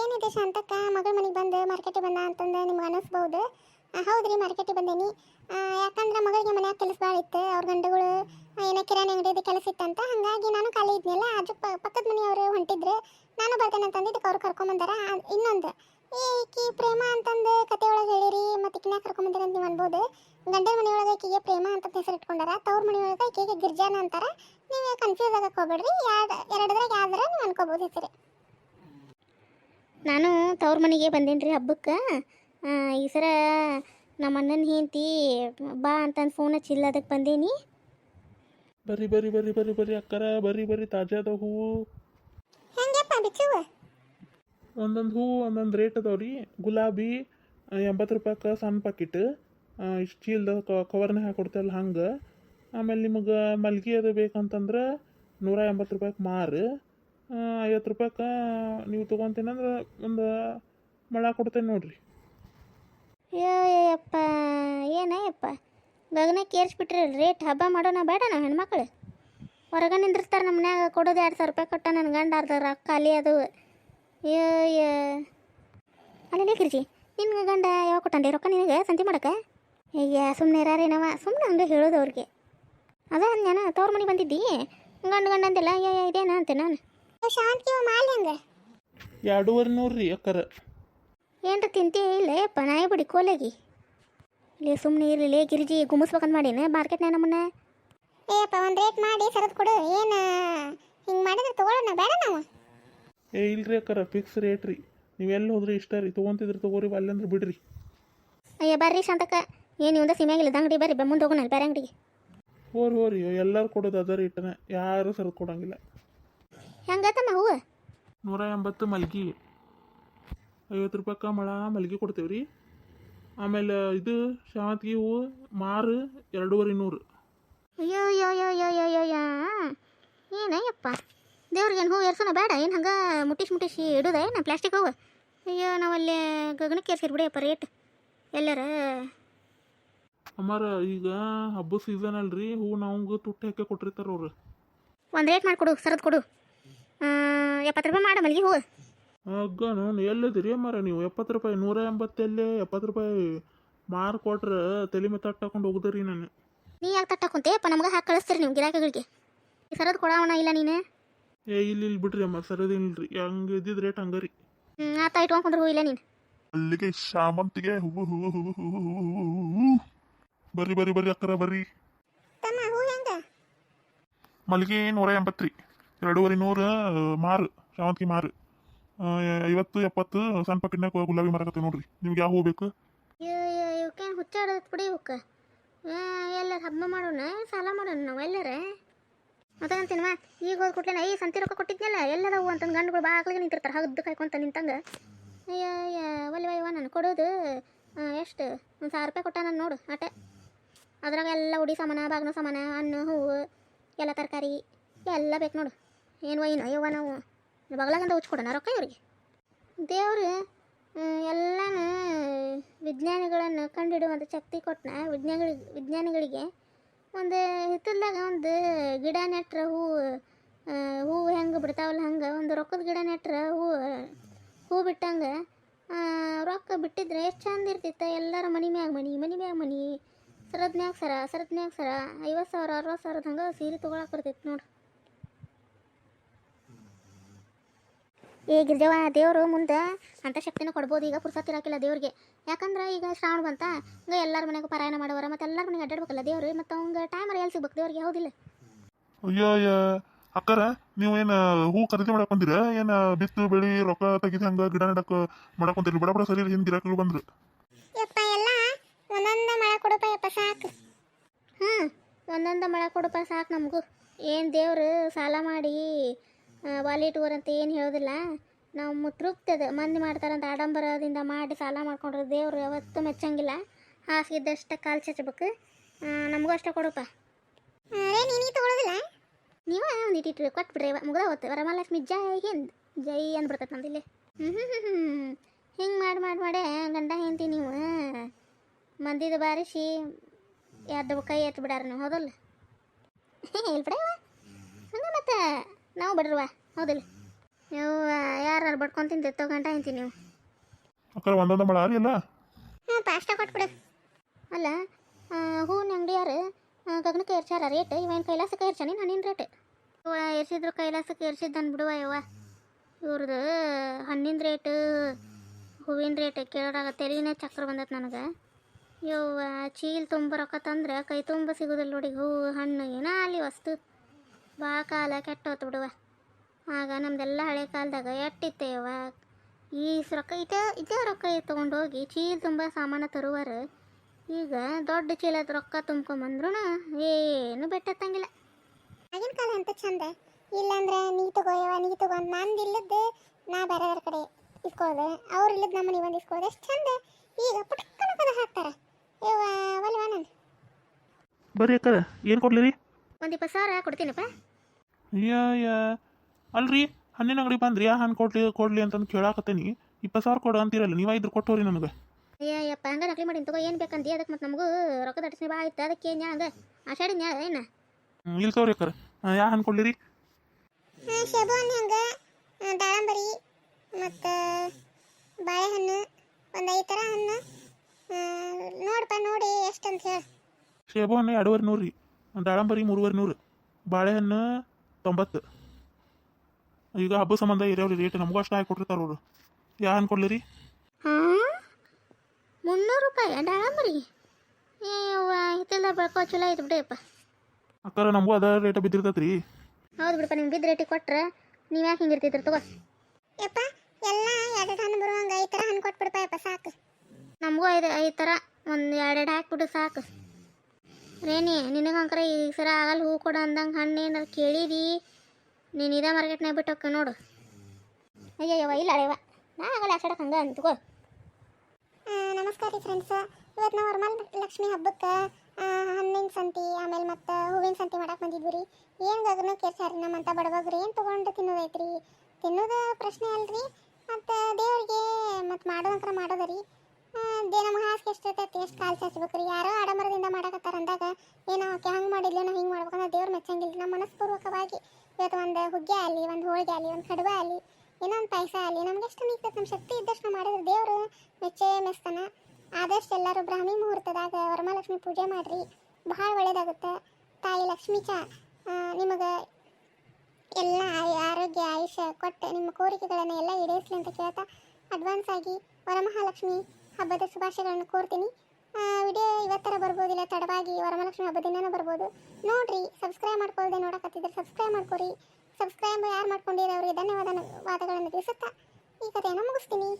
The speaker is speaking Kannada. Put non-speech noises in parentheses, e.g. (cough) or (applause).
ಏನಿದೆ ಶಾಂತಕ್ಕ? ಮಗಳ ಮನೆಗೆ ಬಂದು ಮಾರ್ಕೆಟಿಗೆ ಬಂದ ಅಂತಂದು ನಿಮ್ಗೆ ಅನ್ನಿಸ್ಬೋದು ಹೌದು ಹೌದ್ರಿ, ಮಾರ್ಕೆಟಿಗೆ ಬಂದೇನಿ. ಯಾಕಂದ್ರೆ ಮಗಳಿಗೆ ಮನ್ಯಾಗ ಕೆಲಸ ಭಾಳ ಇತ್ತು. ಅವ್ರ ಗಂಡುಗಳು ಏನೋ ಕಿರಾಣಿ ಅಂಗಡಿದು ಕೆಲಸ ಇತ್ತಂತ ಹಾಗಾಗಿ ನಾನು ಖಾಲಿ ಇದ್ನಲ್ಲ, ಆಜು ಪಕ್ಕದ ಮನೆಯವರು ಹೊಂಟಿದ್ರು. ನಾನು ಬರ್ತೇನೆ ಅಂತಂದು ಇದಕ್ಕೆ ಅವ್ರು ಕರ್ಕೊಂಬಂದಾರ ಇನ್ನೊಂದು ಈಕಿ ಪ್ರೇಮ ಅಂತಂದು ಕತೆ ಒಳಗೆ ಹೇಳಿರಿ, ಮತ್ತು ಇಕ್ಕಿನ ಕರ್ಕೊಂಬಂದಿರ ಅಂತ ನೀವು ಅನ್ಬೋದು. ಗಂಡ ಮನೆಯೊಳಗೆ ಈಕಿಗೆ ಪ್ರೇಮ ಅಂತ ಹೆಸರು ಇಟ್ಕೊಂಡಾರ, ತವ್ರ ಮನೆಯೊಳಗೆ ಈಕೆಗೆ ಗಿರ್ಜಾನ ಅಂತಾರ. ನೀವು ಕನ್ಫ್ಯೂಸ್ ಆಗಕ್ಕೆ ಹೋಗ್ಬೇಡ್ರಿ, ಎರಡು, ಎರಡದ್ರಾಗ ಯಾವ್ದಾರ ನೀವು ಅನ್ಕೋಬೋದು ಹೆಸರು. ನಾನು ತವ್ರ ಮನೆಗೆ ಬಂದೇನಿ ರೀ ಹಬ್ಬಕ್ಕೆ ಈ ಸರ ನಮ್ಮ ಅಣ್ಣನ ಹೆಂಡತಿ ಬಾ ಅಂತಂದು ಫೋನ್ ಹಚ್ಚಿಲ್ಲ ಅದಕ್ಕೆ ಬಂದೇನಿ. ಬರ್ರಿ ಬರ್ರಿ ಬರ್ರಿ ಬರ್ರಿ ಬರ್ರಿ ಅಕ್ಕರ ಬರಿ ಬರ್ರಿ ತಾಜಾದ ಹೂವು ಹೆಂಗಪ್ಪ ಬಿಚ್ಚುವ ಒಂದೊಂದು ಹೂವು ಒಂದೊಂದು ರೇಟ್ ಅದಾವ ರೀ. ಗುಲಾಬಿ ಎಂಬತ್ತು ರೂಪಾಯ್ಗೆ ಸಣ್ಣ ಪಾಕಿಟ್ ಇಷ್ಟು ಚೀಲ್ದ ಕವರ್ನಾಗ ಹಾಕೊಡ್ತೇವಲ್ಲ ಹಂಗೆ. ಆಮೇಲೆ ನಿಮಗೆ ಮಲ್ಗೆ ಅದು ಬೇಕಂತಂದ್ರೆ ನೂರ ಎಂಬತ್ತು ರೂಪಾಯ್ಗೆ ಮಾರು. ಐವತ್ತು ರೂಪಾಯ್ಗೆ ನೀವು ತೊಗೊತೀನಂದ್ರೆ ಒಂದು ಮಳೆ ಕೊಡ್ತೇನೆ ನೋಡ್ರಿ. ಯಪ್ಪ ಏನಯ್ಯಪ್ಪ ಗಗನಕ್ಕೆ ಏರ್ಸ್ಬಿಟ್ರಿ ರೇಟ್ ಹಬ್ಬ ಮಾಡೋಣ ಬೇಡ ನಾವು ಹೆಣ್ಮಕ್ಳು? ಹೊರಗೆ ನಿಂದಿರ್ತಾರೆ ನಮ್ಮ ಮನ್ಯಾಗ, ಕೊಡೋದು ಎರಡು ಸಾವಿರ ರೂಪಾಯಿ ಕೊಟ್ಟ ನನ್ನ ಗಂಡ ಅರ್ಧ ರೊಕ್ಕ ಖಾಲಿ ಅದು. ಅಯ್ಯ ಅಲ್ಲಿ ಕಿರ್ಜಿ ನಿನ್ಗೆ ಗಂಡ ಯಾವಾಗ ಕೊಟ್ಟಂಡೆ ರೊಕ್ಕ ನಿನಗೆ ಸಂತಿ ಮಾಡಕ್ಕೆ ಅಯ್ಯ ಸುಮ್ಮನೆ ಇರಾರೇನವ ಸುಮ್ಮನೆ ಹಂಗೆ ಹೇಳೋದು ಅವ್ರಿಗೆ. ಅದ ನಾನು ತವ್ರ ಮನೆಗೆ ಬಂದಿದ್ದಿ? ಗಂಡು ಗಂಡ ಅಂದಿಲ್ಲ ಅಯ್ಯ ಇದೇನ ಅಂತೆ ನಾನು? ಶಾಂತಿವ ಮಾಲ್ ಹೆಂಗ? ಎರಡೂವರೆ ನೂರು ರೀ ಅಕ್ಕರ ಏನ್ರ ತಿಂತೀ? ಇಲ್ಲ ಯಪ್ಪ ನಾಯಿ ಬಿಡಿ ಕೋಲಾಗಿ. ಇಲ್ಲಿ ಸುಮ್ಮನೆ ಇರಲಿ ಗಿರಿಜಿ ಗುಮ್ಮಿಸ್ಬೇಕಂತ ಮಾಡೀನಿ ಮಾರ್ಕೆಟ್ನಾಗ ನಮ್ಮನ್ನ? ಅಪ್ಪ ಒಂದು ರೇಟ್ ಮಾಡಿ ಸರದ್ ಕೊಡು. ಏನು ಹಿಂಗೆ ಮಾಡಿದ್ರೆ ತಗೊಳ್ಳೋಣ ಬೇಡ ನಾವು. ಏ ಇಲ್ರಿ ಅಕ್ಕರ ಫಿಕ್ಸ್ ರೇಟ್ ರೀ. ನೀವೆಲ್ಲಿ ಹೋದ್ರಿ ಇಷ್ಟ ರೀ? ತೊಗೊಂತಿದ್ರಿ ತಗೋರಿ ಅಲ್ಲಂದ್ರೆ ಬಿಡ್ರಿ. ಅಯ್ಯ ಬರ್ರಿ ಶಾಂತಕ್ಕ. ಏನು ಇವಂದ ಸಿಮ್ಯಾಗಿಲ್ಲ ಅಂಗಡಿ ಬರ್ರಿ ಮುಂದೆ ಹೋಗೋಣ ಬೇರೆ ಅಂಗಡಿಗೆ. ಹೋರಿ ಹೋರಿ ಎಲ್ಲರೂ ಕೊಡೋದು ಅದ ರೇಟನ ಯಾರು ಸರದ್ ಕೊಡಂಗಿಲ್ಲ. ಹೆಂಗತ್ತಮ್ಮ ಹೂವು? ನೂರ ಎಂಬತ್ತು ಮಲ್ಗಿ. ಐವತ್ತು ರೂಪಾಯಿ ಮಳ ಮಲ್ಗೆ ಕೊಡ್ತೇವೆ ರೀ ಆಮೇಲೆ ಇದು ಶಾವಂತಿಗೆ ಹೂವು ಮಾರು ಎರಡೂವರೆ ನೂರು ಅಯ್ಯೋ ಅಯ್ಯೋ ಅಯ್ಯೋ ಅಯ್ಯೋ ಅಯ್ಯೋ ಅಯ್ಯೋ ಏನಯ್ಯಪ್ಪ? ದೇವ್ರಿಗೇನು ಹೂವು ಏರ್ಸೋಣ ಬೇಡ? ಏನು ಹಂಗೆ ಮುಟ್ಟಿಸಿ ಮುಟ್ಟಿಸಿ ಇಡೋದ? ಏನು ಪ್ಲಾಸ್ಟಿಕ್ ಹೂವು? ಅಯ್ಯೋ ನಾವಲ್ಲಿ ಗಗನಕ್ಕೆ ಏರ್ಸಿರ್ ಬಿಡಿಯಪ್ಪ ರೇಟ್ ಎಲ್ಲರ? ಅಮ್ಮಾರ ಈಗ ಹಬ್ಬದ ಸೀಸನ್ ಅಲ್ರಿ ಹೂವು ನಾವು ತುಟ್ಟಿ ಹಾಕಿ ಕೊಟ್ಟಿರ್ತಾರ ಅವ್ರು. ಒಂದು ರೇಟ್ ಮಾಡಿಕೊಡು ಸರದ್ ಕೊಡು. ಎಪ್ಪತ್ತು ರೂಪಾಯಿ ಮಾಡ ಮಲ್ಲಿಗೆ ಹೂ ಅಗ್ಗ ನಾನು ಎಲ್ಲಿದ್ದೀರಿ ಮರ ನೀವು? ಎಪ್ಪತ್ತು ರೂಪಾಯಿ ನೂರ ಎಂಬತ್ತಲ್ಲೇ ಎಪ್ಪತ್ತು ರೂಪಾಯಿ ಮಾರು ಕೊಟ್ರೆ ತಲೆ ಮೇಲೆ ತಟ್ಟು ಹಾಕೊಂಡು ಹೋಗ್ದರಿ ನಾನು. ನೀ ಯಾಕೆ ತಟ್ಟಾಕೊಂತೇಪ್ಪ ನಮ್ಗೆ ಹಾಕಿ ಕಳಿಸ್ತೀರಿ ನೀವು ಗಿರಾಕಿಗಳಿಗೆ. ಈ ಸರದ್ ಕೊಡೋಣ ಇಲ್ಲ ನೀನು. ಏ ಇಲ್ಲಿ ಇಲ್ಲಿ ಬಿಡ್ರಿ ಅಮ್ಮ ಸರದಿಲ್ರಿ ಹಂಗೆ ಇದ್ದಿದ್ದು ರೇಟ್ ಹಂಗೆ ರೀ. ಹ್ಞೂ ಆತ ಇಟ್ಕೊಂಡ್ರು ಹೂ ಇಲ್ಲ ನೀನು. ಅಲ್ಲಿಗೆ ಶಾಮಂತಿಗೆ ಹೂವು ಹೂವು ಹೂವು ಹೂವು ಹೂವು ಹೂವು ಬರ್ರಿ ಬರ್ರಿ ಬರ್ರಿ ಅಕ್ಕರ ಬರ್ರಿ. ತಮ್ಮ ಹೂ ಹೆಂಗ? ಮಲ್ಲಿಗೆ ನೂರ ಎಂಬತ್ತು ರೀ. ಎರಡೂವರೆ ನೂರು ಮಾರು ಶಾವಂತಿ ಮಾರು. ಐವತ್ತು, ಎಪ್ಪತ್ತು, ಸಣ್ಣ ಪಕ್ಕಿನಾಗ ಗುಲಾಬಿ ಮರಕತ್ತೆ ನೋಡ್ರಿ. ನಿಮ್ಗೆ ಯಾವ ಹೂ ಬೇಕು? ಇವಕ್ಕೆ ಹುಚ್ಚಾಡೋದು ಬಿಡಿ ಇವಕ್ಕೆ ಎಲ್ಲರ ಹಬ್ಬ ಮಾಡೋಣ, ಸಾಲ ಮಾಡೋಣ ನಾವು ಎಲ್ಲರ? ಮತ್ತಂತೀನವ ಈಗ ಹೋದ ಕೂಡ್ಲೇನ ಈ ಸಂತಿ ರೊಕ್ಕ ಕೊಟ್ಟಿದ್ನಲ್ಲ ಎಲ್ಲದವು ಅಂತಂದು ಗಂಡುಗಳು ಬಾಗ್ಲಿಗೆ ನಿಂತಿರ್ತಾರೆ, ಹಗ್ದು ಕಾಯ್ಕೊಂತ ನಿಂತಂಗ. ಅಯ್ಯ ಅಯ್ಯ ಅಯ್ಯವ ನಾನು ಕೊಡೋದು ಎಷ್ಟು? ಒಂದು ಸಾವಿರ ರೂಪಾಯಿ ಕೊಟ್ಟ ನಾನು ನೋಡು ಆಟೆ ಅದ್ರಾಗ ಎಲ್ಲ ಉಡಿ ಸಾಮಾನ, ಬಾಗ್ನ ಸಾಮಾನ, ಹಣ್ಣು, ಹೂವು, ಎಲ್ಲ ತರಕಾರಿ, ಎಲ್ಲ ಬೇಕು ನೋಡು. ಏನು ಏನು ಅಯ್ಯವ್ವ ನಾವು. ಬಗಲಾಗಂದ ಉಚ್ಕೊಡೋಣ, ರೊಕ್ಕ ಇವ್ರಿಗೆ. ದೇವ್ರು ಎಲ್ಲನೂ ವಿಜ್ಞಾನಿಗಳನ್ನು ಕಂಡುಹಿಡುವಂಥ ಶಕ್ತಿ ಕೊಟ್ಟನ ವಿಜ್ಞಾನಿಗಳಿಗೆ ವಿಜ್ಞಾನಿಗಳಿಗೆ. ಒಂದು ಹಿತ್ತಲ್ದಾಗ ಒಂದು ಗಿಡ ನೆಟ್ರ ಹೂ ಹೂವು ಹೆಂಗೆ ಬಿಡ್ತಾವಲ್ಲ ಹಂಗೆ, ಒಂದು ರೊಕ್ಕದ ಗಿಡ ನೆಟ್ರ ಹೂವು ಹೂ ಬಿಟ್ಟಂಗೆ ರೊಕ್ಕ ಬಿಟ್ಟಿದ್ರೆ ಎಷ್ಟು ಚಂದ ಇರ್ತಿತ್ತು ಎಲ್ಲರ ಮನೆ ಮ್ಯಾಗ ಮನಿ, ಮನೆ ಮ್ಯಾಗ ಮನಿ. ಸರದ್ ಮ್ಯಾಗ ಸರ ಸರದ್ ಮ್ಯಾಗ ಸರ ಐವತ್ತು ಸಾವಿರ ಅರವತ್ತು ಸಾವಿರದ ಹಂಗೆ ಸೀರೆ ತೊಗೊಳಕ್ಕೆ ಬರ್ತಿತ್ತು ನೋಡು ಏ ಗಿರ್ಜವ್ವ ದೇವರು ಮುಂದೆ ಅಂಥ ಶಕ್ತಿನೂ ಕೊಡ್ಬೋದು. ಈಗ ಪುರ್ಸತ್ ಇರಾಕಿಲ್ಲ ದೇವ್ರಿಗೆ. ಯಾಕಂದ್ರೆ ಈಗ ಶ್ರಾವಣ ಬಂತ ಈಗ ಎಲ್ಲರ ಮನೆಗೂ ಪಾರಾಯಣ ಮಾಡೋರ ಮತ್ತೆ ಎಲ್ಲರ ಮನೆಗೆ ಅಡ್ಡಾಡ್ಬೇಕಲ್ಲ ದೇವ್ರು. ಮತ್ತು ಅವಂಗೆ ಟೈಮಲ್ಲಿ ಎಲ್ಲಿ ಸಿಗ್ಬೇಕು ದೇವ್ರಿಗೆ? ಹೌದಿಲ್ಲ. ಅಯ್ಯೋ ಅಯ್ಯ. ಅಕ್ಕರ ನೀವು ಏನು ಹೂ ಖರೀದಿ ಮಾಡಕ್ ಬಂದಿರ? ಏನು ಬಿತ್ತು ಬೆಳಿ ರೊಕ್ಕ ತೆಗಿದು ಹಂಗೆ ಗಿಡ ನೆಡಕ್ ಮಾಡಕ್ ಬಂದಿರಿ? ಬಡ ಬಡ ಸರಿ ಹಿಂದೆ ಗಿರಾಕಿಗಳು ಬಂದ್ರು. ಯಪ್ಪ ಎಲ್ಲ ಒಂದೊಂದ ಮಳ ಕೊಡಪ್ಪ ಯಪ್ಪ ಸಾಕು. ಹ್ಞೂ ಒಂದೊಂದು ಮಳೆ ಕೊಡಪ್ಪ ಸಾಕು ನಮಗೂ. ಏನು ದೇವ್ರು ಸಾಲ ಮಾಡಿ ವಾಲಿ ಟೂರ್ ಅಂತ ಏನು ಹೇಳೋದಿಲ್ಲ. ನಾವು ತೃಪ್ತಿ ಅದ ಮಂದಿ ಮಾಡ್ತಾರಂತ ಆಡಂಬರದಿಂದ ಮಾಡಿ ಸಾಲ ಮಾಡ್ಕೊಂಡ್ರೆ ದೇವರು ಯಾವತ್ತೂ ಮೆಚ್ಚಂಗಿಲ್ಲ. ಹಾಸಿದ್ದಷ್ಟ ಕಾಲು ಚಚ್ಚಬೇಕು ನಮಗೂ ಅಷ್ಟೇ ಕೊಡಪ್ಪ ನೀನು ತಗೊಳ್ಳೋದಿಲ್ಲ ನೀವು ಒಂದು ಇಟ್ಟಿಟ್ಟು ಕೊಟ್ಬಿಡ್ರಿ ಮುಗ್ದ ಹೋಗ್ತೇವೆ ವರಮಹಾಲಕ್ಷ್ಮಿ ಜೈ ಹಿಂದ್. ಜೈ ಅಂದ್ಬಿಡ್ತೈತೆ ನಮ್ದಿಲ್ಲಿ ಹ್ಞೂ ಹ್ಞೂ ಹ್ಞೂ ಹಿಂಗೆ ಮಾಡಿ ಮಾಡಿ ಮಾಡೇ ಗಂಡ ಹೆಂಡ್ತಿ ನೀವು. ಮಂದಿದು ಬಾರಿಸಿ ಎದ್ದು ಕೈ ಎತ್ತು ಬಿಡಾರ ನೀವು ಹೌದಲ್ಲ? (laughs) ಹೇಳ್ಬಿಡ ಹಂಗೆ ಮತ್ತೆ? ನಾವು ಬಡ್ರವ ಹೌದಿಲ್ಲ. ನೀವು ಯಾರು ಬಡ್ಕೊಂಡು ತಿಂದಿರ್ತೋ ಗಂಟ ಅಂತೀನಿ ನೀವು. ಅಕ್ಕ ಒಂದೊಂದು ಮಳ ಅಲ್ಲ? ಹ್ಞೂ ಪಾಷ್ಟ ಕೊಟ್ಬಿಡು. ಅಲ್ಲ ಹೂವಿನ ಅಂಗಡಿ ಯಾರು? ಗಗನಕ್ಕೆ ಏರ್ಸ್ಯಾರ ರೇಟ್ ಇವನ್ ಕೈಲಾಸಕ್ಕೆ ಏರ್ಸಾನಿ ನಾನೇನು ರೇಟ್ ಇವ ಏರ್ಸಿದ್ರು ಕೈಲಾಸಕ್ಕೆ ಏರ್ಸಿದ್ದನ್ ಬಿಡುವ ಯವ್ವ. ಇವ್ರದ್ದು ಹಣ್ಣಿನ ರೇಟ್ ಹೂವಿನ ರೇಟ್ ಕೇಳೋರಾಗ ತೆಲಿನೇ ಚಕ್ರ ಬಂದತ್ ನನಗೆ. ಯವ್ವ ಚೀಲ್ ತುಂಬ ರೊಕ್ಕ ತಂದ್ರೆ ಕೈ ತುಂಬ ಸಿಗೋದಿಲ್ಲ ನೋಡಿ ಹೂವು ಹಣ್ಣು ಏನೋ ಅಲ್ಲಿ ವಸ್ತು. ಭಾಳ ಕಾಲ ಕೆಟ್ಟೋತು ಬಿಡುವ. ಆಗ ನಮ್ದೆಲ್ಲ ಹಳೆ ಕಾಲದಾಗ ಎಟ್ಟಿತ್ತೇವ ಈ ರೊಕ್ಕ ಇದೇ ಇದೇ ರೊಕ್ಕ ತೊಗೊಂಡು ಹೋಗಿ ಚೀಲ ತುಂಬ ಸಾಮಾನು ತರುವಾರ. ಈಗ ದೊಡ್ಡ ಚೀಲದ ರೊಕ್ಕ ತುಂಬ್ಕೊಂಬಂದ್ರೂ ಏನು ಬೆಟ್ಟತ್ತಂಗಿಲ್ಲ. ಆಗಿನ ಕಾಲ ಅಂತ ಚಂದ? ಇಲ್ಲಾಂದ್ರೆ ನೀ ತಗೋಯವ ನೀ ತಗೋ ಅಂತ ನಂದು ಇಲ್ಲದ್ದು ನಾ ಬೇರೆಯವ್ರ ಕಡೆ ಇಸ್ಕೋದೆ ಅವ್ರು ಇಲ್ಲದ ನಮ್ಮ ಮನೆ ಬಂದು ಇಸ್ಕೋದೆ ಎಷ್ಟು ಚಂದ? ಈಗ ಪುಟ್ಕನ ಪದ ಹಾಕ್ತಾರೆ. ಇವ ಒಲ್ವಾ ನಾನು? ಬರ್ರಿ ಏನು ಕೊಡ್ಲಿ ರೀ ಒಂದು ಇಪ್ಪತ್ತು ಸಾವಿರ ಕೊಡ್ತೀನಪ್ಪ. ಅಯ್ಯ ಅಲ್ರಿ ಹಣ್ಣಿನ ಅಂಗಡಿ ಬಂದ್ರಿ ಆ ಹಣ್ಣು ಕೊಡ್ಲಿ ಕೊಡ್ಲಿ ಅಂತಂದು ಕೇಳಾಕತ್ತೀನಿ. ಇಪ್ಪತ್ತು ಸಾವಿರ ಕೊಡು ಅಂತೀರಲ್ಲ ನೀವು ಇದ್ರ ಕೊಟ್ಟೋರಿ ನನಗೆ ಅಯ್ಯಪ್ಪ ಹಂಗ ಹಂಗೆ ನಕಲಿ ಮಾಡಿ ತಗೋ ಏನು ಬೇಕಂತ ಅದಕ್ಕೆ ಮತ್ತೆ ನಮಗೂ ರೊಕ್ಕ ದಟ್ಟಿಸಿ ಬಾ ಆಯ್ತು ಅದಕ್ಕೆ ಏನು ಹಂಗೆ ಆಷಾಢಿ ನ್ಯಾಳ ಏನು? ಇಲ್ಲ ತಗೋರಿ ಅಕ್ಕರ. ಯಾ ಹಣ್ಣು ಕೊಡ್ಲಿ ರೀ ಶೇಬು ಹಣ್ಣು ಹಂಗೆ ದಾಳಂಬರಿ ಮತ್ತು ಬಾಳೆಹಣ್ಣು ಒಂದು ಐದು ಥರ ಹಣ್ಣು. ಆ, ನೋಡಪ್ಪ ನೋಡಿ ಎಷ್ಟು ಅಂತ ಹೇಳಿ. ಸೇಬು ಹಣ್ಣು ಎರಡೂವರೆ ನೂರು ರೀ. ದಾಳಂಬರಿ ಮೂರುವರೆ ನೂರು. ಬಾಳೆಹಣ್ಣು ತೊಂಬತ್ತು. ಈಗ ಹಬ್ಬ ಸಂಬಂಧ ಇರೋರು ರೇಟ್ ನಮಗೂ ಅಷ್ಟು ಹಾಕಿ ಕೊಟ್ಟಿರ್ತಾರೆ ಅವರು. ಯಾ ಹಣ್ಣು ಕೊಡ್ಲಿ ರೀ ಹಾಂ? ಮುನ್ನೂರು ರೂಪಾಯಿ ದಾಳಂಬರಿ ಏವ್ವ ಹಿತ್ತಲ್ದ ಬೆಳ್ಕೋ ಚಲೋ ಐತೆ ಬಿಡಪ್ಪ ಅಕ್ಕಾರ ನಮಗೂ ಅದ ರೇಟ್ ಬಿದ್ದಿರ್ತೈತೆ ರೀ ಹೌದು ಬಿಡಪ್ಪ ನಿಮ್ಗೆ ಬಿದ್ದ ರೇಟಿಗೆ ಕೊಟ್ರೆ ನೀವು ಯಾಕೆ ಹಿಂಗಿರ್ತಿದ್ರು ತಗೋ. ಯಪ್ಪ ಎಲ್ಲ ಎರಡು ಹಣ್ಣು ಬರುವಂಗೆ ಐದು ಥರ ಹಣ್ಣು ಕೊಟ್ಬಿಡಪ್ಪ ಯಪ್ಪ ಸಾಕು. ನಮಗೂ ಐದು ಐದು ಥರ ಒಂದು ಎರಡೆರಡು ಹಾಕ್ಬಿಡು ಸಾಕು. ರೇಣಿ ನಿನಗಂಕರ ಈ ಸರ ಆಗಲ್ಲ, ಹೂ ಕೊಡು ಅಂದಂಗೆ ಹಣ್ಣು ಏನಾರು ಕೇಳಿದಿ? ನೀನು ಇದೇ ಮಾರ್ಕೆಟ್ನಾಗ ಬಿಟ್ಟು ನೋಡು. ಅಯ್ಯಯ್ಯವ ಇಲ್ಲ ಅಳೆವ ನಾ ಆಗಲ್ಲ ಆಷಾಢಕ್ಕೆ ಹಂಗೆ ಅಂತ್ಕೋ. ನಮಸ್ಕಾರ ರೀ ಫ್ರೆಂಡ್ಸ್ ಇವತ್ತು ನಾವು ವರಮಾಲ ಲಕ್ಷ್ಮಿ ಹಬ್ಬಕ್ಕೆ ಹಣ್ಣಿನ ಸಂತಿ, ಆಮೇಲೆ ಮತ್ತು ಹೂವಿನ ಸಂತಿ ಮಾಡಕ್ಕೆ ಬಂದಿದ್ವಿ ರೀ. ಏನು ಗಗನ ಕೇರ್ಸಾರಿ ನಮ್ಮಂತ ಬಡವಾಗ್ರಿ? ಏನು ತೊಗೊಂಡು ತಿನ್ನೋದೈತ್ರಿ? ತಿನ್ನೋದು ಪ್ರಶ್ನೆ ಅಲ್ರಿ? ಮತ್ತು ದೇವರಿಗೆ ಮತ್ತು ಮಾಡೋದಂಕರ ಮಾಡೋದ ರೀ. ದೇ ನಮ್ಮ ಎಷ್ಟು ಇರ್ತೈತಿ ಎಷ್ಟು ಕಾಲು ಚಾಚ್ಬೇಕು ರೀ ಯಾರೋ ಆಡಂಬರದಿಂದ ಮಾಡಕತ್ತಾರ ಅಂದಾಗ, ಏನೋ ಆಕೆ ಹಂಗೆ ಮಾಡಿದ್ಲು ನಾವು ಹಿಂಗೆ ಮಾಡ್ಬೇಕಂದ್ರೆ ದೇವ್ರು ಮೆಚ್ಚಂಗಿಲ್ಲ ನಮ್ಮ ಮನಸ್ಪೂರ್ವಕವಾಗಿ. ಇವತ್ತು ಒಂದು ಹುಗ್ಗೆ ಆಗಲಿ, ಒಂದು ಹೋಳಿಗೆ ಆಗಲಿ, ಒಂದು ಕಡುಬ ಆಗಲಿ, ಏನೋ ಒಂದು ಪಾಯಸ ಆಗಲಿ, ನಮ್ಗೆ ಎಷ್ಟು ನಿಗ್ತೈತೆ ನಮ್ಮ ಶಕ್ತಿ ಇದ್ದಷ್ಟು ಮಾಡಿದ್ರೆ ದೇವರು ಮೆಚ್ಚೇ ಮೆಸ್ತಾನ. ಆದಷ್ಟು ಎಲ್ಲರೂ ಬ್ರಾಹ್ಮಿ ಮುಹೂರ್ತದಾಗ ವರಮಹಾಲಕ್ಷ್ಮಿ ಪೂಜೆ ಮಾಡಿರಿ, ಭಾಳ ಒಳ್ಳೇದಾಗುತ್ತೆ. ತಾಯಿ ಲಕ್ಷ್ಮೀ ಚ ನಿಮಗೆ ಎಲ್ಲ ಆರೋಗ್ಯ, ಆಯುಷ್ಯ ಕೊಟ್ಟು ನಿಮ್ಮ ಕೋರಿಕೆಗಳನ್ನು ಎಲ್ಲ ಈಡೇರಿಸಲಿ ಅಂತ ಕೇಳ್ತಾ, ಅಡ್ವಾನ್ಸ್ ಆಗಿ ವರಮಹಾಲಕ್ಷ್ಮಿ ಹಬ್ಬದ ಶುಭಾಶಯಗಳನ್ನು ಕೋರ್ತೀನಿ. ವಿಡಿಯೋ ಇವತ್ತರ ಬರ್ಬೋದಿಲ್ಲ, ತಡವಾಗಿ ವರಮಹಾಲಕ್ಷ್ಮಿ ಹಬ್ಬದಿಂದನೂ ಬರ್ಬೋದು. ನೋಡ್ರಿ ಸಬ್ಸ್ಕ್ರೈಬ್ ಮಾಡ್ಕೊಳ್ದೆ ನೋಡಕತ್ತಿದ್ರೆ ಸಬ್ಸ್ಕ್ರೈಬ್ ಮಾಡ್ಕೊರಿ. ಸಬ್ಸ್ಕ್ರೈಬ್ ಯಾರು ಮಾಡ್ಕೊಂಡಿರೋ ಅವರಿಗೆ ಧನ್ಯವಾದ ವಾದಗಳನ್ನು ತಿಳಿಸುತ್ತಾ ಈ ಕಥೆಯನ್ನು ಮುಗಿಸ್ತೀನಿ.